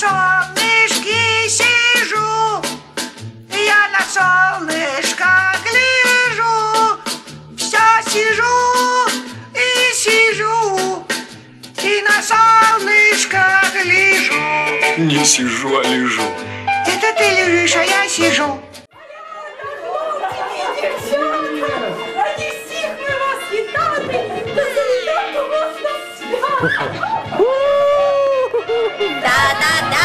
солнышке сижу, я на солнышко гляжу, все сижу и сижу, и на солнышко гляжу. Не сижу, а лежу. Это ты лежишь, а я сижу. Раді всіх ми вас вітати! Та завітати вас на свято! da da da.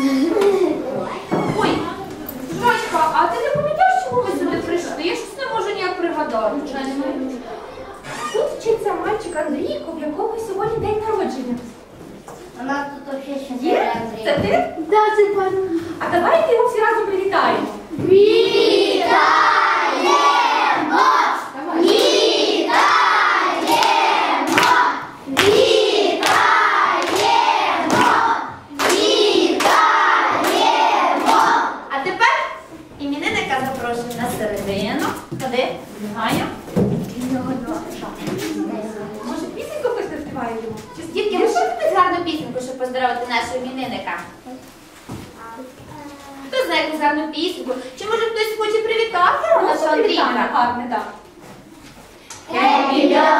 Ой, Жвачка, а ти не пам'ятаєш, чому ми сюди прийшли? Я щось не можу ніяк пригадати. Тут вчиться мальчик Андрійко, в якого сьогодні день народження. У нас тут вообще ще Є? Це ти? Да, це пан. А давайте його всі разом привітаємо. Вітаємо! А тепер іменинника запрошую на середину. Куди? Може, пісеньку хтось йому? Чи Дітки, ви що гарну пісеньку, щоб поздоровити нашого іменинника? Хто знає якусь гарну пісеньку? Чи може хтось хоче привітати нашого Андрійка? Гарне, так. Happy birthday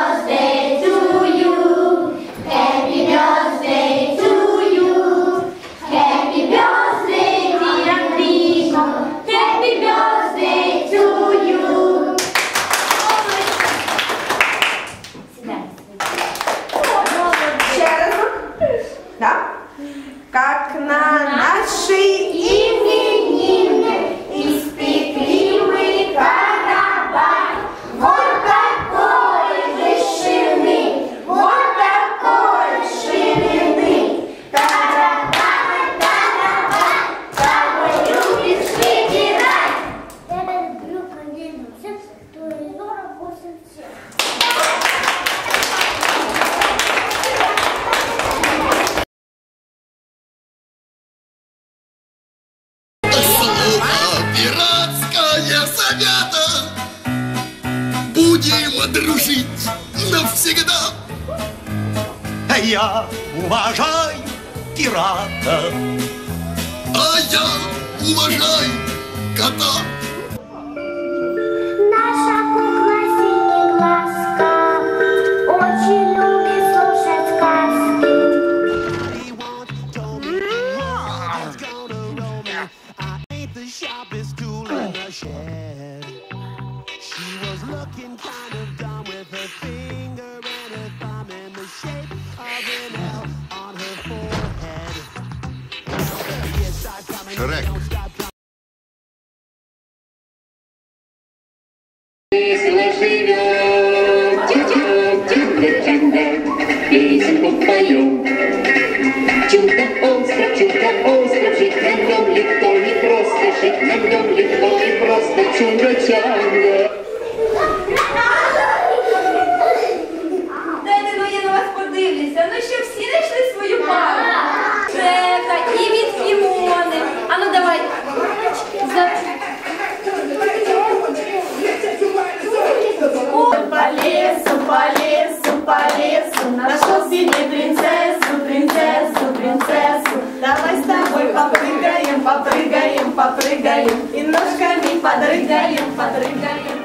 Я уважаю пирата. А я уважаю кота Шрек. Песенку поем. Чудо-остров, чудо-остров, жить на нем легко и просто, жить на нем легко и просто, чудо-чанга. И ножками подрыгаем, подрыгаем, подрыгаем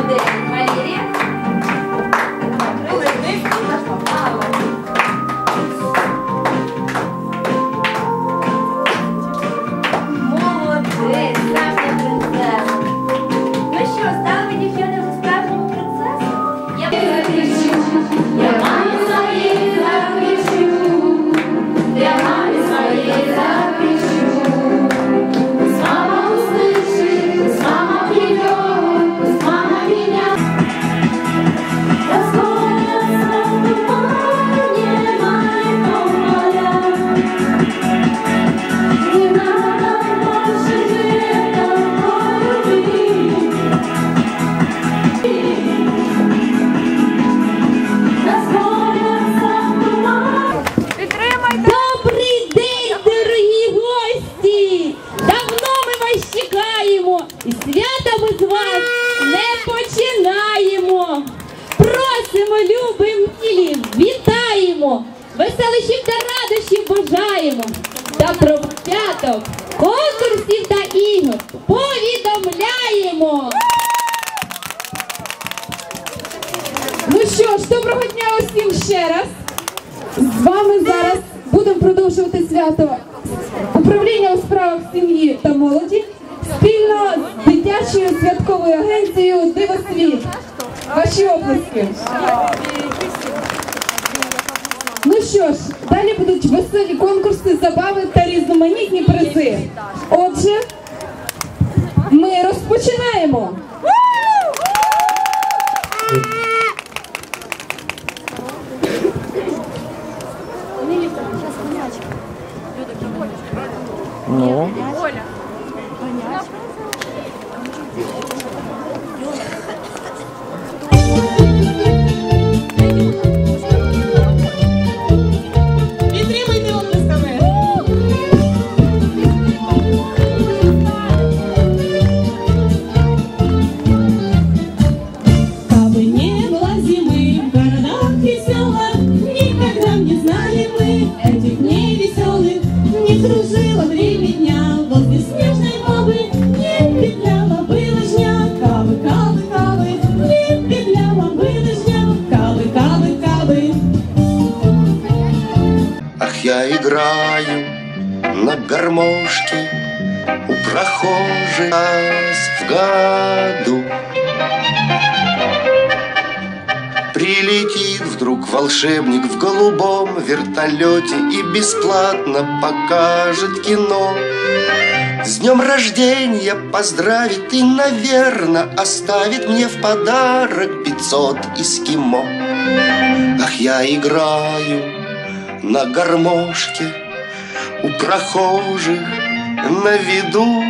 uma. Просимо, любим милі, вітаємо, веселищів та радощів бажаємо. Та про початок конкурсів та ігор повідомляємо. Ну що ж, доброго дня усім ще раз. З вами зараз будемо продовжувати свято управління у справах сім'ї та молоді спільно з дитячою святковою агенцією Дивосвіт. Ваші оплески. Ну що ж, далі будуть веселі конкурси, забави та різноманітні призи. Отже, ми розпочинаємо. Підтримуйте веселых. Не кружила время дня возле снежной бабы, Не петляла бы лыжня, кавы, кавы, кавы, Не петляла бы лыжня, кавы, кавы, кавы. Ах, я играю на гармошке У прохожих раз в году Прилетит вдруг волшебник в голубом вертолете И бесплатно покажет кино. С днем рождения поздравит и, наверное, Оставит мне в подарок 500 эскимо. Ах, я играю на гармошке У прохожих на виду